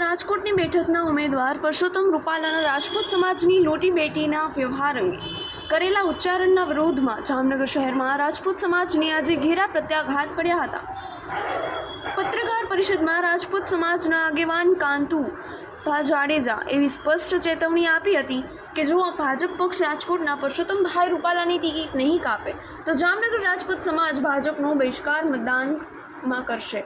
રાજકોટની બેઠકના ઉમેદવાર પરસોત્તમ રૂપાલાના રાજપૂત સમાજની લોટી બેટીના વ્યવહાર અંગે કરેલા ઉચ્ચારણના વિરોધમાં જામનગર શહેરમાં રાજપૂત સમાજને આજે ઘેરા પ્રત્યાઘાત પડ્યા હતા. પત્રકાર પરિષદમાં રાજપૂત સમાજના આગેવાન કાંતુ ભા જાડેજા એવી સ્પષ્ટ ચેતવણી આપી હતી કે જો આ ભાજપ પક્ષ રાજકોટના પરસોત્તમભાઈ રૂપાલાની ટિકિટ નહીં કાપે, તો જામનગર રાજપૂત સમાજ ભાજપનો બહિષ્કાર મતદાનમાં કરશે.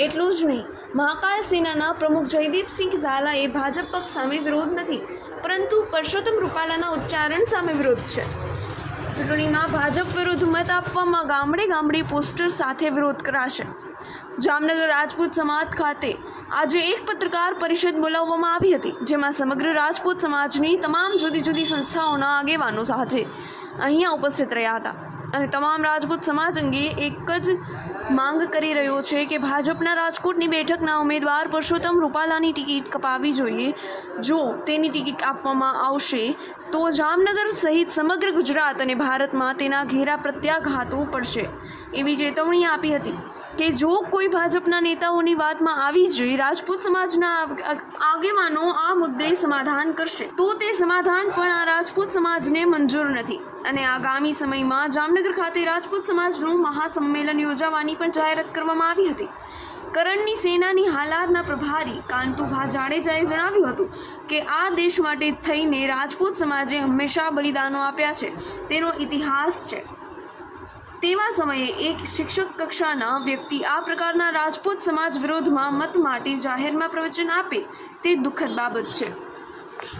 એટલું જ નહીં. મહાકાલ સેનાના પ્રમુખ જયદીપસિંહ ઝાલાએ ભાજપ પક્ષ સામે વિરોધ નથી, પરંતુ પરસોત્તમ રૂપાલાના ઉચ્ચારણ સામે વિરોધ છે. ચૂંટણીમાં ભાજપ વિરુદ્ધ મત આપવામાં ગામડે ગામડે પોસ્ટર સાથે વિરોધ કરાશે. જામનગર રાજપૂત સમાજ ખાતે આજે એક પત્રકાર પરિષદ બોલાવવામાં આવી હતી, જેમાં સમગ્ર રાજપૂત સમાજની તમામ જુદી જુદી સંસ્થાઓના આગેવાનો સાથે અહીંયા ઉપસ્થિત રહ્યા હતા. અને તમામ રાજપૂત સમાજ અંગે એક જ માંગ કરી રહ્યો છે કે ભાજપના રાજકોટની બેઠકના ઉમેદવાર પરસોત્તમ રૂપાલાની ટિકિટ કપાવી જોઈએ. જો તેની ટિકિટ આપવામાં આવશે, તો જામનગર સહિત સમગ્ર ગુજરાત અને ભારતમાં તેના ઘેરા પ્રત્યાઘાતો પડશે. એવી ચેતવણી આપી હતી કે જો કોઈ ભાજપના નેતાઓની વાતમાં આવી જઈ રાજપૂત સમાજના આગ- આગેવાનો આ મુદ્દે સમાધાન કરશે, તો તે સમાધાન પણ આ રાજપૂત સમાજને મંજૂર નથી. અને આગામી સમયમાં જામનગર ખાતે રાજપૂત સમાજનું મહાસંમેલન યોજાવાની પણ જાહેરાત કરવામાં આવી હતી. કરણની સેનાની હાલારના પ્રભારી કાંતુભા જાડેજાએ જણાવ્યું હતું કે, આ દેશ માટે થઈને રાજપૂત સમાજે હંમેશા બલિદાનો આપ્યા છે. તેનો ઇતિહાસ છે. તેવા સમયે એક શિક્ષક કક્ષાના વ્યક્તિ આ પ્રકારના રાજપૂત સમાજ વિરોધમાં મત માટે જાહેરમાં પ્રવચન આપે તે દુઃખદ બાબત છે.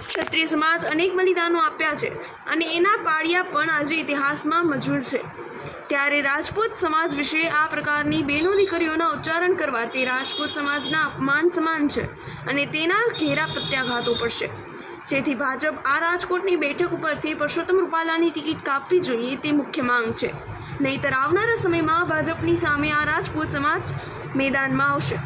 ક્ષત્રિય સમાજ અનેક બલિદાનો આપ્યા છે અને એના પાળિયા પણ આજે ઇતિહાસમાં મજૂર છે. ત્યારે રાજપૂત સમાજ વિશે આ પ્રકારની બેનો દીકરીઓના ઉચ્ચારણ કરવા તે રાજપૂત સમાજના અપમાન સમાન છે અને તેના ઘેરા પ્રત્યાઘાતો પડશે. જેથી ભાજપ આ રાજકોટની બેઠક ઉપરથી પરસોત્તમ રૂપાલાની ટિકિટ કાપવી જોઈએ તે મુખ્ય માંગ છે. નહીંતર આવનારા સમયમાં ભાજપની સામે આ રાજપૂત સમાજ મેદાનમાં આવશે.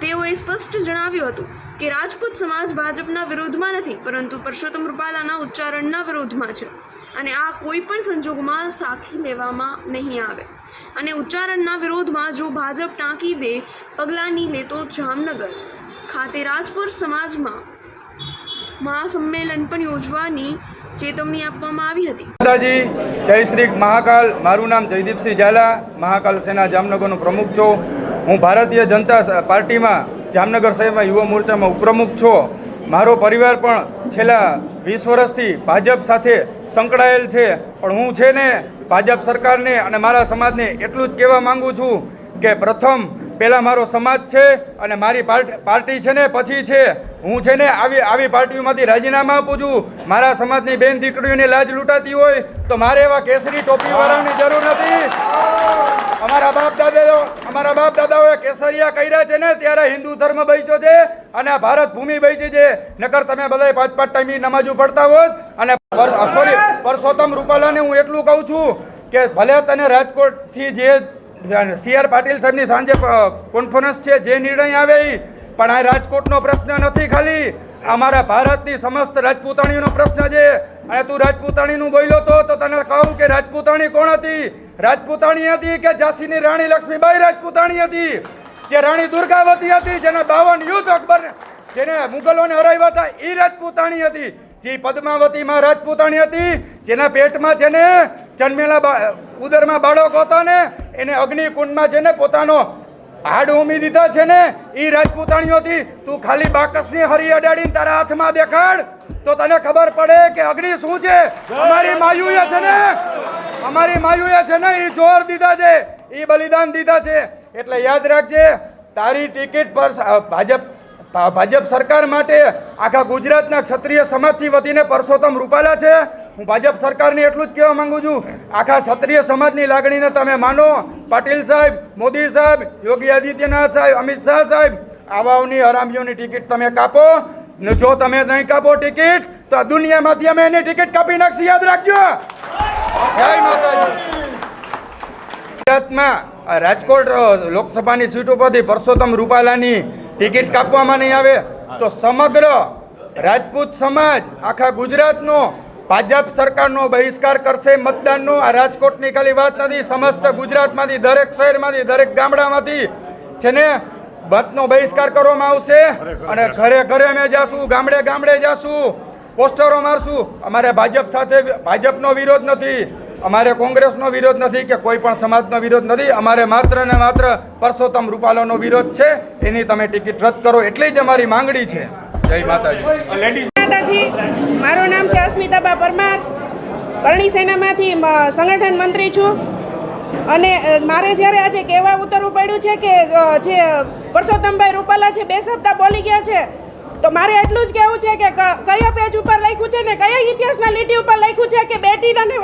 તેઓએ સ્પષ્ટ જણાવ્યું હતું કે રાજપૂત સમાજ ભાજપના વિરોધમાં નથી, પરંતુ પરસોત્તમ રૂપાલાના ઉચ્ચારણના વિરોધમાં છે. અને આ કોઈ પણ સંજોગોમાં સાખી લેવામાં નહીં આવે. અને ઉચ્ચારણના વિરોધમાં જો ભાજપ ટાંકી દે પગલાં નહીં લે તો જામનગર ખાતે રાજપૂત સમાજમાં મહાસંમેલન પણ યોજવાની ચેતવણી આપવામાં આવી હતી. દાદાજી જય શ્રી મહાકાલ. મારું નામ જયદીપસિંહ ઝાલા, મહાકાલ સેના જામનગરનો પ્રમુખ છું. હું ભારતીય જનતા પાર્ટીમાં જામનગર શહેરમાં યુવા મોરચામાં ઉપપ્રમુખ છો. મારો પરિવાર પણ છેલ્લા વીસ વર્ષથી ભાજપ સાથે સંકળાયેલ છે. પણ હું છે ને ભાજપ સરકારને અને મારા સમાજને એટલું જ કહેવા માગું છું કે પ્રથમ પહેલાં મારો સમાજ છે અને મારી પાર્ટ- છે ને પછી છે. હું છે ને આવી આવી પાર્ટીઓમાંથી રાજીનામા આપું છું. મારા સમાજની બેન દીકરીઓની લાજ લૂંટાતી હોય તો મારે એવા કેસરી ટોપીવાળાની જરૂર નથી. અમારા બાપ દાદાઓ, અમારા બાપ દાદાઓએ કેસરિયા કર્યા છે ને ત્યારે હિન્દુ ધર્મ બચ્યો છે અને આ ભારત ભૂમિ બચી છે. નકર તમે બધા પાંચ પાંચ ટાઈમની નમાજો પડતા હોત અને સોરી પરસોત્તમ રૂપાલાને હું એટલું કહું છું કે ભલે તને રાજકોટથી જે સી આર પાટીલ સાહેબની સાંજે કોન્ફરન્સ છે, જે નિર્ણય આવે એ પણ આ રાજકોટનો પ્રશ્ન નથી ખાલી. અમારા ભારતની સમસ્ત રાજપૂતાણીનો પ્રશ્ન છે. અને તું રાજપૂતાણીનું બોલ્યો તો તો તને કહું કે રાજપૂતાણી કોણ હતી? રાજપૂતાણી હતી કે ઝાંસીની રાણી લક્ષ્મીબાઈ રાજપૂતાણી હતી? જે રાણી દુર્ગાવતી હતી, જેના બાવન યુદ્ધ અકબર જેને મુગલોને હરાવ્યા હતા એ રાજપૂતાણી હતી. જે પદ્માવતીમાં રાજપૂતાણી હતી જેના પેટમાં છે ને જન્મેલા ઉદરમાં બાળકો હતા ને એને અગ્નિકુંડમાં છે ને પોતાનો હાડ ઉમી દીધા છે ને એ રાજપૂતાણીઓ હતી. તું ખાલી બાકસની હરી અડાડીને તારા હાથમાં દેખાડ તો તને ખબર પડે કે અગ્નિ શું છે? અમારી માયુએ છે ને અમારી માયુએ છે ને એ જોર દીધા છે એ બલિદાન દીધા છે. એટલે યાદ રાખજે તારી ટિકિટ પર ભાજપ ભાજપ સરકાર માટે આખા ગુજરાતના ક્ષત્રિય સમાજથી વધીને પરસોત્તમ રૂપાલા છે. હું ભાજપ સરકારને એટલું જ કહેવા માગું છું, આખા ક્ષત્રિય સમાજની લાગણીને તમે માનો. પાટીલ સાહેબ, મોદી સાહેબ, યોગી આદિત્યનાથ સાહેબ, અમિત શાહ સાહેબ, આવાઓની હરામીઓની ટિકિટ તમે કાપો. જો તમે નહીં કાપો ટિકિટ, તો આ દુનિયામાંથી અમે એની ટિકિટ કાપી નાખશી. યાદ રાખજો. જય ગુજરાતમાં રાજકોટ લોકસભાની સીટ ઉપરથી પરસોત્તમ રૂપાલાની ટિકિટ કાપવામાં નહીં આવે તો સમગ્ર રાજપૂત સમાજ, આખા ગુજરાતનો, ભાજપ સરકારનો બહિષ્કાર કરશે મતદાનનો. આ રાજકોટની ખાલી વાત નથી. સમસ્ત ગુજરાતમાંથી, દરેક શહેરમાંથી, દરેક ગામડામાંથી છે ને મતનો બહિષ્કાર કરવામાં આવશે અને ઘરે ઘરે અમે જાશું, ગામડે ગામડે જાશું, પોસ્ટરો મારશું. અમારે ભાજપ સાથે, ભાજપનો વિરોધ નથી. અમારે કોંગ્રેસનો વિરોધ નથી કે કોઈ પણ સમાજનો વિરોધ નથી. અમારે માત્ર ને માત્ર પરસોત્તમ રૂપાલાનો વિરોધ છે. એની તમે ટિકિટ રદ કરો. એટલી જ અમારી માંગણી છે. જય માતાજી. માતાજી, મારું નામ છે અસ્મિતાબા પરમાર. કરણી સેનામાંથી સંગઠન મંત્રી છું. અને મારે જ્યારે આજે કહેવા ઉતરવું પડ્યું છે કે જે પરસોત્તમભાઈ રૂપાલા છે, બે સપ્તાહ બોલી ગયા છે. તો મારે એટલું જ કહેવું છે કે કયા પેજ ઉપર લખ્યું છે ને કયા ઇતિહાસના લીટી ઉપર લખ્યું છે કે બેટી અને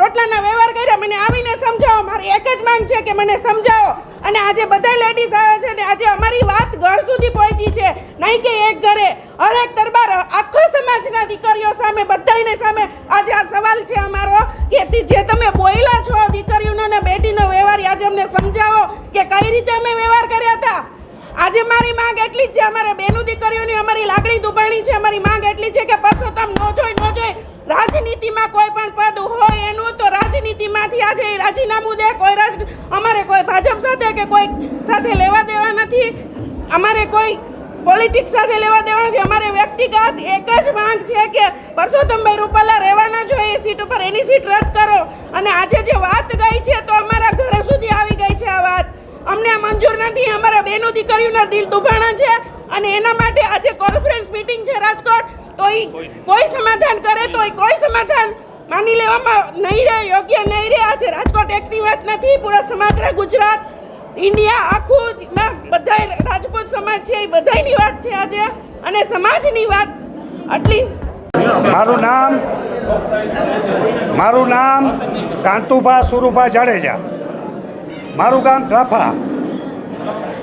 રોટલાના વ્યવહાર કર્યા? મને આવીને સમજાવો. મારી એક જ માંગ છે કે મને સમજાવો. અને આજે બધા લેડીઝ આવે છે ને આજે અમારી વાત ઘર સુધી પહોંચી છે. નહીં કે એક ઘરે. હરેક દરબાર, આખો સમાજના દીકરીઓ સામે બધાને સામે આજે આ સવાલ છે અમારો કે જે તમે બોયલા છો દીકરીઓનો ને બેટીનો વ્યવહાર આજે અમને સમજાવો કે કઈ રીતે અમે વ્યવહાર કર્યા હતા? આજે મારી માંગ એટલી જ છે, અમારે બેનું દીકરીઓની અમારી લાગણી દુબાણી છે, અમારી માંગ એટલી છે કે પરસોત્તમ ન જોઈ ન જોઈ. રાજનીતિમાં કોઈ પણ પદ હોય એનું તો રાજનીતિમાંથી આજે એ રાજીનામું દે, કોઈ રાજ, અમારે કોઈ ભાજપ સાથે કે કોઈ સાથે લેવા દેવા નથી. અમારે કોઈ પોલિટિક્સ સાથે લેવા દેવા નથી. અમારે વ્યક્તિગત એક જ માંગ છે કે પરસોત્તમભાઈ રૂપાલા રહેવાના જોઈએ એ સીટ ઉપર એની સીટ રદ કરો. અને આજે જે વાત ગઈ છે, તો અમારા ઘરે સુધી આવી ગઈ છે આ વાત. અમને આ મંજૂર નથી. અમારા બેનો દીકરીઓના દિલ દુભાણા છે અને એના માટે આજે કોન્ફરન્સ મીટિંગ છે રાજકોટ. તો એ કોઈ સમાધાન કરે તો એ કોઈ સમાધાન માની લેવામાં નહીં રહે, યોગ્ય નહીં રહે. આજે રાજકોટ એકની વાત નથી. પૂરા સમગ્ર ગુજરાત ઇન્ડિયા આખું જ બધાય રાજપૂત સમાજ છે એ બધાયની વાત છે આજે. અને સમાજની વાત આટલી મારું નામ મારું નામ કાંતુભા સુરુભા જાડેજા. મારું ગામ ત્રાફા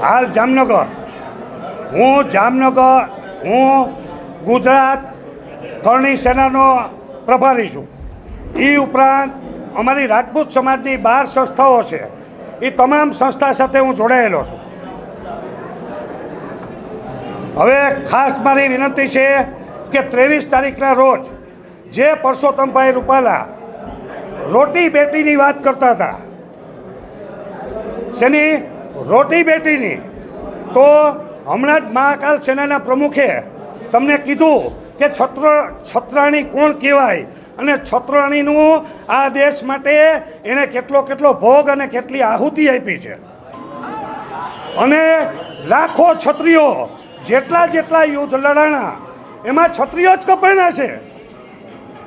હાલ જામનગર. હું જામનગર, હું ગુજરાત કરણી સેનાનો પ્રભારી છું. એ ઉપરાંત અમારી રાજપૂત સમાજની બાર સંસ્થાઓ છે. એ તમામ સંસ્થા સાથે હું જોડાયેલો છું. હવે ખાસ મારી વિનંતી છે કે ત્રેવીસ તારીખના રોજ જે પરસોત્તમભાઈ રૂપાલા રોટી બેટીની વાત કરતા હતા શેની? રોટી બેટીની. તો હમણાં જ મહાકાલ સેનાના પ્રમુખે તમને કીધું કે છત્ર, છત્રાણી કોણ કહેવાય? અને છત્રાણીનું આ દેશ માટે એણે કેટલો કેટલો ભોગ અને કેટલી આહુતિ આપી છે. અને લાખો છત્રીઓ, જેટલા જેટલા યુદ્ધ લડાણા, એમાં છત્રીઓ જ કપાણા છે.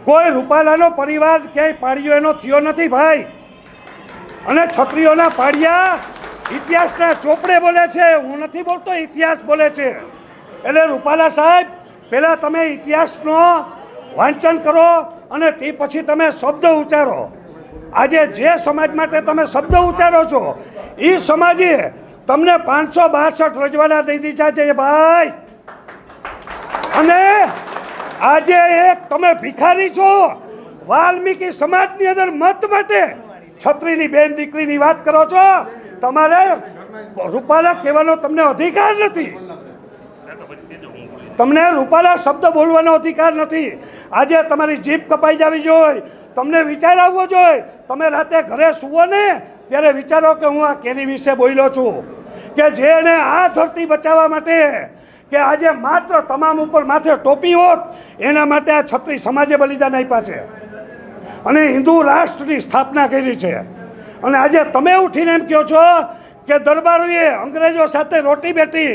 કોઈ રૂપાલાનો પરિવાર ક્યાંય પાડ્યો એનો થયો નથી ભાઈ. અને છત્રીઓના પાડિયા ઇતિહાસના ચોપડે બોલે છે. હું નથી બોલતો, ઇતિહાસ બોલે છે. એટલે રૂપાલા સાહેબ, પહેલાં તમે ઇતિહાસનો વાંચન કરો અને તે પછી તમે શબ્દ ઉચ્ચારો. આજે જે સમાજ માટે તમે શબ્દ ઉચ્ચારો છો એ સમાજે તમને પાંચસો બાસઠ રજવાડા દઈ દીધા છે ભાઈ. અને આજે એક તમે ભિખારી છો. વાલ્મીકી સમાજની અંદર મત માટે છત્રીની બેન દીકરીની વાત કરો છો? તમારે રૂપાલા કહેવાનો તમને અધિકાર નથી. તમને રૂપાલા શબ્દ બોલવાનો અધિકાર નથી. આજે તમારી જીભ કપાઈ જવી જોઈએ તમને વિચાર આવવો જોઈએ તમે રાતે ઘરે સુવો ને, ત્યારે વિચારો કે હું આ કેની વિશે બોલ્યો છું. કે જેને આ ધરતી બચાવવા માટે, કે આજે માત્ર તમામ ઉપર માથે ટોપી હોત, એના માટે આ છત્રી સમાજે બલિદાન આપ્યા છે. અને હિન્દુ રાષ્ટ્રની સ્થાપના કરી છે. અને આજે તમે ઉઠીને એમ કહો છો કે દરબારોએ અંગ્રેજો સાથે રોટી બેઠી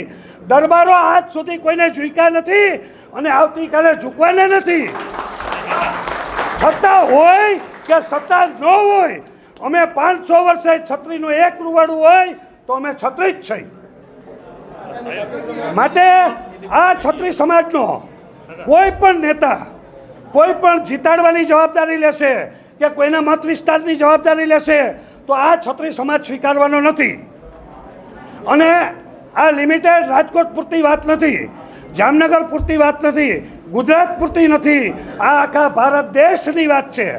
દરબારો આજ સુધી કોઈને ઝૂક્યા નથી અને આવતીકાલે ઝૂકવાના નથી. સત્તા હોય કે સત્તા ન હોય, અમે પાંચસો વર્ષે છત્રીનું એક રૂવાડું હોય તો અમે છત્રી જ છીએ. માટે આ છત્રી સમાજનો કોઈ પણ નેતા કોઈ પણ જીતાડવાની જવાબદારી લેશે કે કોઈના મત વિસ્તારની જવાબદારી લેશે, તો આ છત્રી સમાજ સ્વીકારવાનો નથી. અને આ લિમિટેડ રાજકોટ પૂરતી વાત નથી, જામનગર પૂરતી વાત નથી, ગુજરાત પૂરતી નથી. આ આખા ભારત દેશની વાત છે.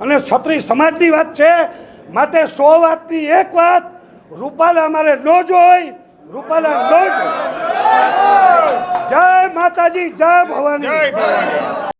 અને છત્રી સમાજની વાત છે. માટે સો વાતની એક વાત, રૂપાલા અમારે ન જોઈ, રૂપાલા ન જોઈ. જય માતાજી જય ભવાની.